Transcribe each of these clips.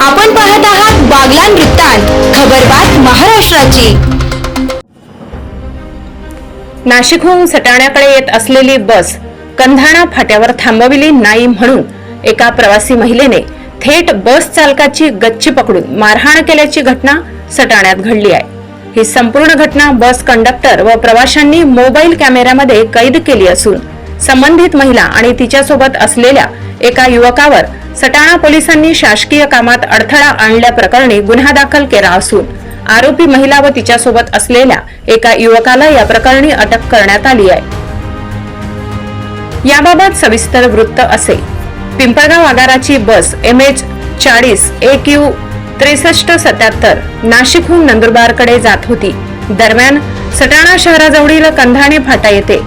आपण पाहत आहात बागलान वृत्तांत खबरबात महाराष्ट्राची. नाशिकहून सटाण्याकडे येत असलेली बस कंधाणा फाट्यावर थांबविली नाही म्हणून एका प्रवासी महिलेने थेट बस चालकाची गच्ची पकडून मारहाण केल्याची घटना सटाण्यात घडली आहे. ही संपूर्ण घटना बस कंडक्टर व प्रवाशांनी मोबाईल कॅमेऱ्यामध्ये कैद केली असून संबंधित महिला आणि तिच्यासोबत असलेल्या एका युवकावर सटाणा पोलिसांनी शासकीय कामात अडथळा आणल्याप्रकरणी गुन्हा दाखल केला असून आरोपी महिला व तिच्यासोबत असलेल्या एका युवकाला या प्रकरणी अटक करण्यात आली आहे. याबाबत सविस्तर वृत्त असे पिंपळगाव आगाराची बस एम एच चाळीस ए क्यू त्रेसष्ट सत्याहत्तर नाशिकहून नंदुरबारकडे जात होती. दरम्यान सटाणा शहराजवळील कंधाणे फाटा येथे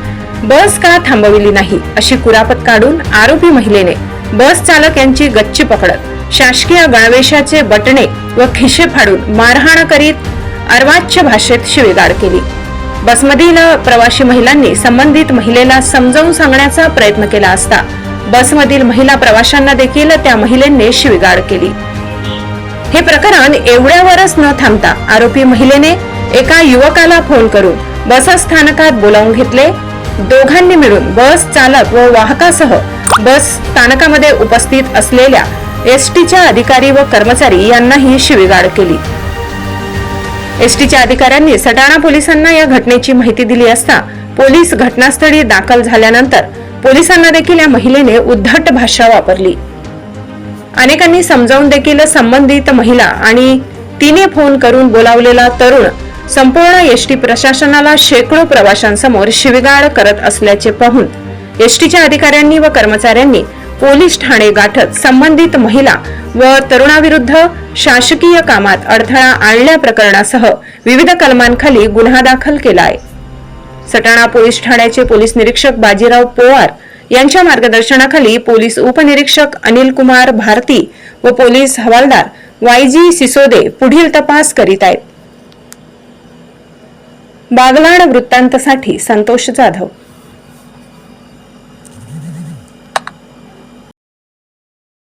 बस का थांबविली नाही अशी कुरापत काढून आरोपी महिलेने बस चालक यांची गच्ची पकडत शासकीय गणवेशाचे बटणे व खिशे फाडून मारहाण करीत अर्वाच्य भाषेत शिवीगाळ केली. बसमधील प्रवाशी महिलांनी संबंधित महिलेला समजावून सांगण्याचा प्रयत्न केला असता बसमधील महिला प्रवाशांना देखील त्या महिलेने शिवीगाळ केली. हे प्रकरण एवढ्यावरच न थांबता आरोपी महिलेने एका युवकाला फोन करून बस स्थानकात बोलावून घेतले दोघांनी मिळून बस चालक व वाहकासह बस स्थानकामध्ये उपस्थित असलेल्या एसटीच्या अधिकारी व कर्मचारी यांनाही शिवीगाळ केली. एसटीच्या अधिकाऱ्यांनी सटाणा पोलिसांना या घटनेची माहिती दिली असता पोलीस घटनास्थळी दाखल झाल्यानंतर पोलिसांना देखील या महिलेने उद्धट भाषा वापरली. अनेकांनी समजावून देखील संबंधित महिला आणि तिने फोन करून बोलावलेला तरुण संपूर्ण एसटी प्रशासनाला शेकडो प्रवाशांसमोर शिवीगाळ करत असल्याचे पाहून एसटीच्या अधिकाऱ्यांनी व कर्मचाऱ्यांनी पोलीस ठाणे गाठत संबंधित महिला व तरुणाविरुद्ध शासकीय कामात अडथळा आणल्या प्रकरणासह विविध कलमांखाली गुन्हा दाखल केला आहे. सटाणा पोलीस ठाण्याचे पोलीस निरीक्षक बाजीराव पोवार यांच्या मार्गदर्शनाखाली पोलीस उपनिरीक्षक अनिल कुमार भारती व पोलीस हवालदार वाय जी सिसोदे पुढील तपास करीत आहेत. बागलाण वृत्तांतसाठी संतोष जाधव